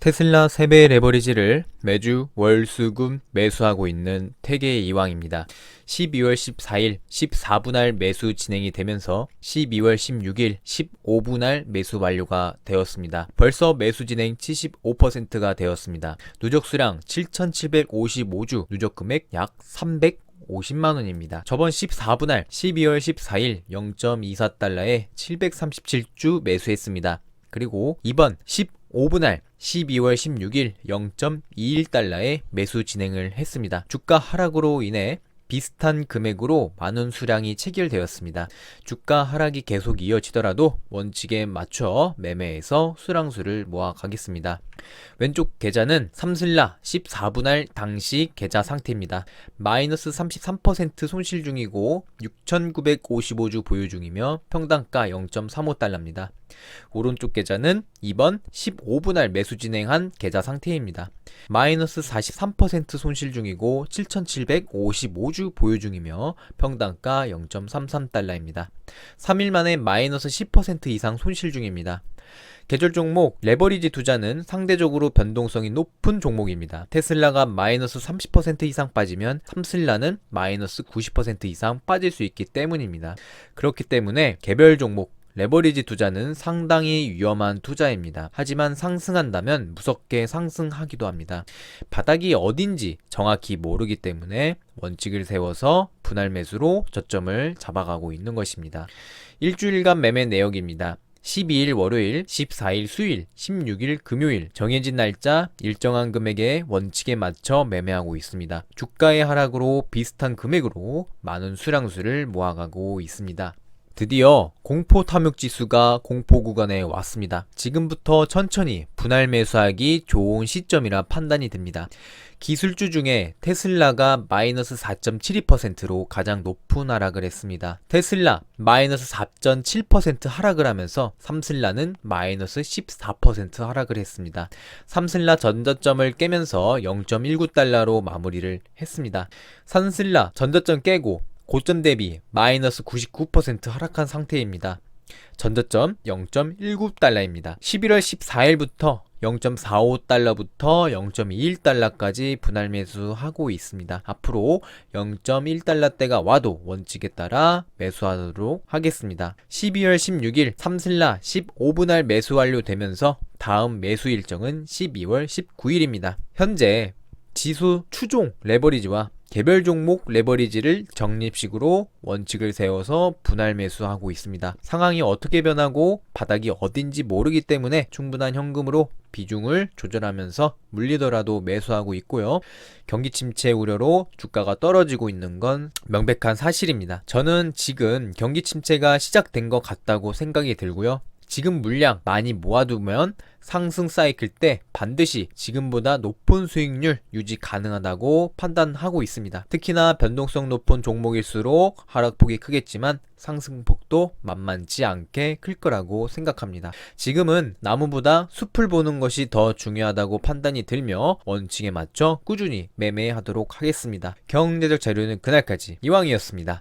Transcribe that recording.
테슬라 3배 레버리지를 매주 월수금 매수하고 있는 태계의 이왕입니다. 12월 14일 14분할 매수 진행이 되면서 12월 16일 15분할 매수 완료가 되었습니다. 벌써 매수 진행 75%가 되었습니다. 누적 수량 7,755주, 누적 금액 약 300 50만 원입니다. 저번 14분할 12월 14일 0.24달러에 737주 매수했습니다. 그리고 이번 15분할 12월 16일 0.21달러에 매수 진행을 했습니다. 주가 하락으로 인해 비슷한 금액으로 많은 수량이 체결되었습니다. 주가 하락이 계속 이어지더라도 원칙에 맞춰 매매해서 수량수를 모아 가겠습니다. 왼쪽 계좌는 삼슬라 14분할 당시 계좌 상태입니다. 마이너스 33% 손실 중이고 6,955주 보유 중이며 평당가 0.35달러입니다. 오른쪽 계좌는 이번 15분할 매수 진행한 계좌 상태입니다. 마이너스 43% 손실 중이고 7,755주 보유 중이며 평당가 0.33달러입니다. 3일 만에 마이너스 10% 이상 손실 중입니다. 계절 종목 레버리지 투자는 상대적으로 변동성이 높은 종목입니다. 테슬라가 마이너스 30% 이상 빠지면 삼슬라는 마이너스 90% 이상 빠질 수 있기 때문입니다. 그렇기 때문에 개별 종목 레버리지 투자는 상당히 위험한 투자입니다. 하지만 상승한다면 무섭게 상승하기도 합니다. 바닥이 어딘지 정확히 모르기 때문에 원칙을 세워서 분할 매수로 저점을 잡아가고 있는 것입니다. 일주일간 매매 내역입니다. 12일 월요일, 14일 수요일, 16일 금요일 정해진 날짜 일정한 금액의 원칙에 맞춰 매매하고 있습니다. 주가의 하락으로 비슷한 금액으로 많은 수량수를 모아가고 있습니다. 드디어 공포 탐욕 지수가 공포 구간에 왔습니다. 지금부터 천천히 분할 매수하기 좋은 시점이라 판단이 됩니다. 기술주 중에 테슬라가 마이너스 4.72%로 가장 높은 하락을 했습니다. 테슬라 마이너스 4.7% 하락을 하면서 삼슬라는 마이너스 14% 하락을 했습니다. 삼슬라 전저점을 깨면서 0.19달러로 마무리를 했습니다. 산슬라 전저점 깨고 고점 대비 마이너스 99% 하락한 상태입니다. 전저점 0.19달러입니다. 11월 14일부터 0.45달러부터 0.21달러까지 분할 매수하고 있습니다. 앞으로 0.1달러대가 와도 원칙에 따라 매수하도록 하겠습니다. 12월 16일 삼슬라 15분할 매수 완료되면서 다음 매수 일정은 12월 19일입니다. 현재 지수 추종 레버리지와 개별 종목 레버리지를 적립식으로 원칙을 세워서 분할 매수하고 있습니다. 상황이 어떻게 변하고 바닥이 어딘지 모르기 때문에 충분한 현금으로 비중을 조절하면서 물리더라도 매수하고 있고요. 경기 침체 우려로 주가가 떨어지고 있는 건 명백한 사실입니다. 저는 지금 경기 침체가 시작된 것 같다고 생각이 들고요. 지금 물량 많이 모아두면 상승 사이클 때 반드시 지금보다 높은 수익률 유지 가능하다고 판단하고 있습니다. 특히나 변동성 높은 종목일수록 하락폭이 크겠지만 상승폭도 만만치 않게 클 거라고 생각합니다. 지금은 나무보다 숲을 보는 것이 더 중요하다고 판단이 들며 원칙에 맞춰 꾸준히 매매하도록 하겠습니다. 경제적 자료는 그날까지 이왕이었습니다.